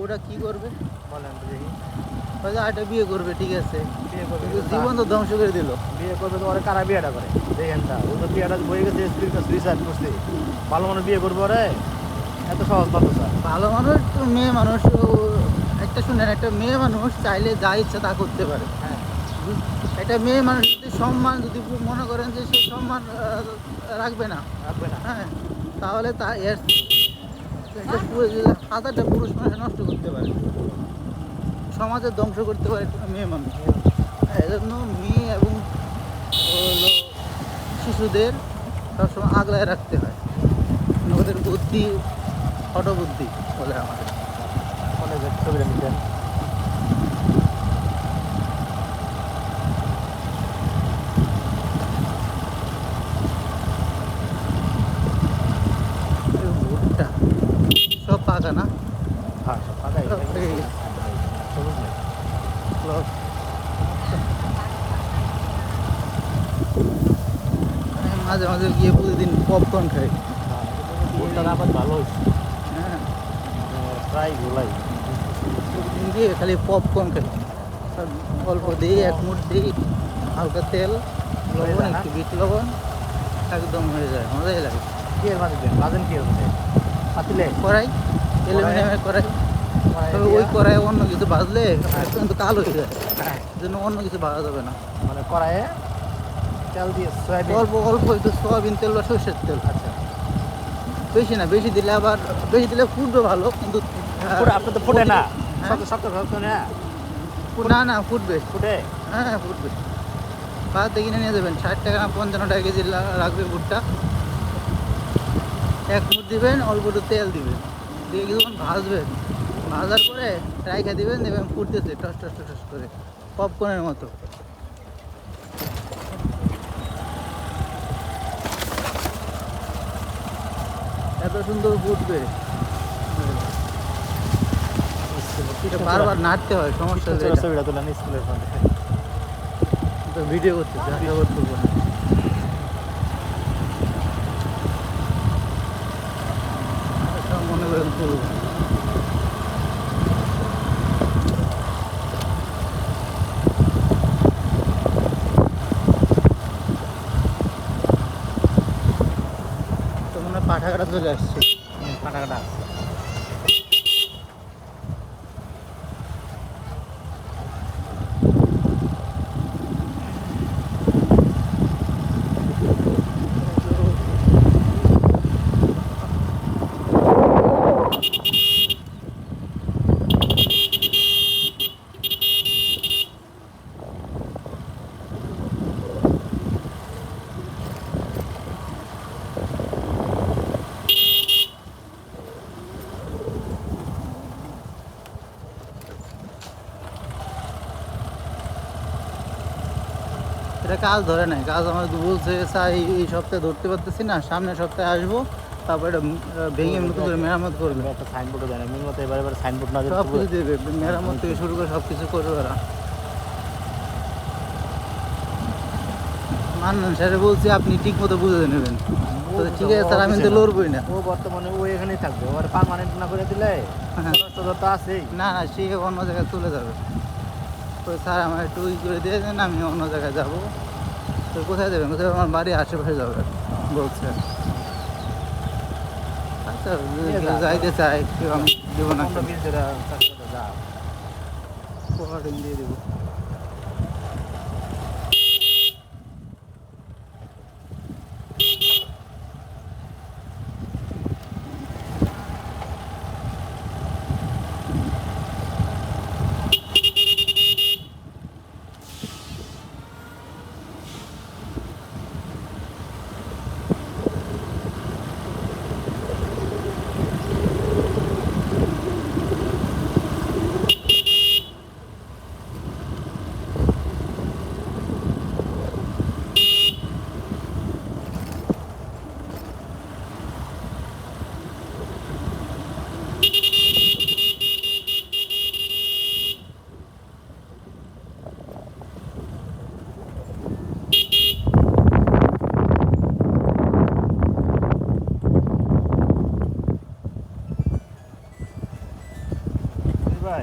ওটা কি করবে? বলেন তো দেখি। হয়তো আরেকটা বিয়ে করবে ঠিক আছে। বিয়ে করবে জীবন তো ধ্বংস করে দিল। বিয়ে করবে তো ওরা কারা বিয়েটা করে? দেখেন তা ও তো বিয়েটা বয়ে গেছে সুইসাইড করছে। ভালো মানুষ বিয়ে করব ওরে? এত সহজ কথা স্যার। ভালো মানুষ তো মেয়ে মানুষ একটা শুনেন একটা মেয়ে মানুষ চাইলে যা ইচ্ছা তা করতে পারে। হ্যাঁ। একটা মেয়ে মানুষ যদি সম্মান যদি মনে করেন যে সে সম্মান রাখবে না। রাখবে না। হ্যাঁ তাহলে তা এর হাজারটা পুরুষ মানুষ নষ্ট করতে পারে। সমাজের ধ্বংস করতে পারে একটা মেয়ে মানুষ। এজন্য মেয়ে এবং শিশুদের সবসময় আগলায় রাখতে হয়। ওদের বুদ্ধি, হটবুদ্ধি বুদ্ধি বলে আমাদের। অনেক ছবি ছবিটা নিতেন এই ভুট্টা না হ্যাঁ লস। আমি মাঝে মাঝে গিয়ে প্রতিদিন পপকর্ন খাই। হ্যাঁ আবার ভালো হ্যাঁ। প্রায় গোলাই। প্রতিদিন গিয়ে খালি পপকর্ন খাই। অল্প দিই এক মুঠ দিই হালকা তেল হয়ে লবণ? একটু বিট লবণ একদম হয়ে যায় মজাই লাগে। কি মাঝে বাজেন কি পাতিলে? কড়াই? অ্যালুমিনিয়ামের কড়াই তবে ওই কড়াই অন্য কিছু ভাজলে কিন্তু কালো হয়ে যায়। হ্যাঁ, জন্য অন্য কিছু ভাজা যাবে না। মানে কড়াইয়ে তেল দিয়ে সয়াবিন। অল্প অল্প একটু সয়াবিন তেল বা সর্ষের তেল। আচ্ছা। বেশি না বেশি দিলে আবার বেশি দিলে ফুটবে ভালো কিন্তু ফুটে তো ফুটে না। হ্যাঁ? না না না ফুটবে। ফুটে? হ্যাঁ হ্যাঁ ফুটবে। বাজার কিনে নিয়ে যাবেন। ষাট টাকা না পঞ্চান্ন টাকা কেজি লাগবে ভুট্টা। এক মুঠ দিবেন অল্প একটু তেল দিবেন। দিয়ে কিছুক্ষণ ভাজবেন ভাজার পরে রাইখা দিবেন দেবেন ফুটতেছে টস টস টস করে। পপকর্নের মতো। এত সুন্দর ফুটবে। বারবার নাড়তে হয় সমস্যা ভিডিও করতে দেখা করতে পারে সব করব তো মনে হয় পাঠাগাটা চলে আসছে। এটা কাজ ধরে নাই কাজ আমার বলছে স্যার এই সপ্তাহে ধরতে পারতেছি না সামনের সপ্তাহে আসব তারপর এটা ভেঙে নতুন করে মেরামত করবে। একটা সাইনবোর্ডও দেয় না মিন মতো এবার এবার সাইনবোর্ড না সব কিছু দেবে মেরামত থেকে শুরু করে সব কিছু করবে ওরা। মান্নান স্যারে বলছি আপনি ঠিক মতো বুঝে নেবেন। ঠিক আছে স্যার আমি তো। লড়বই না। ও বর্তমানে ও এখানেই থাকবে ওর পার্মানেন্ট না করে দিলে হ্যাঁ। খরচ তো আছেই। না না সে অন্য জায়গায় চলে যাবে। তো স্যার আমার একটু ই করে দিয়ে দেন আমি অন্য জায়গায় যাব। তো কোথায় যাবেন? কোথায়? আমার বাড়ির আশেপাশে যাবে বলছে। আচ্ছা। যাইতে চাই আমি দেবো না বিশ জোড়া চাকরি ด้วย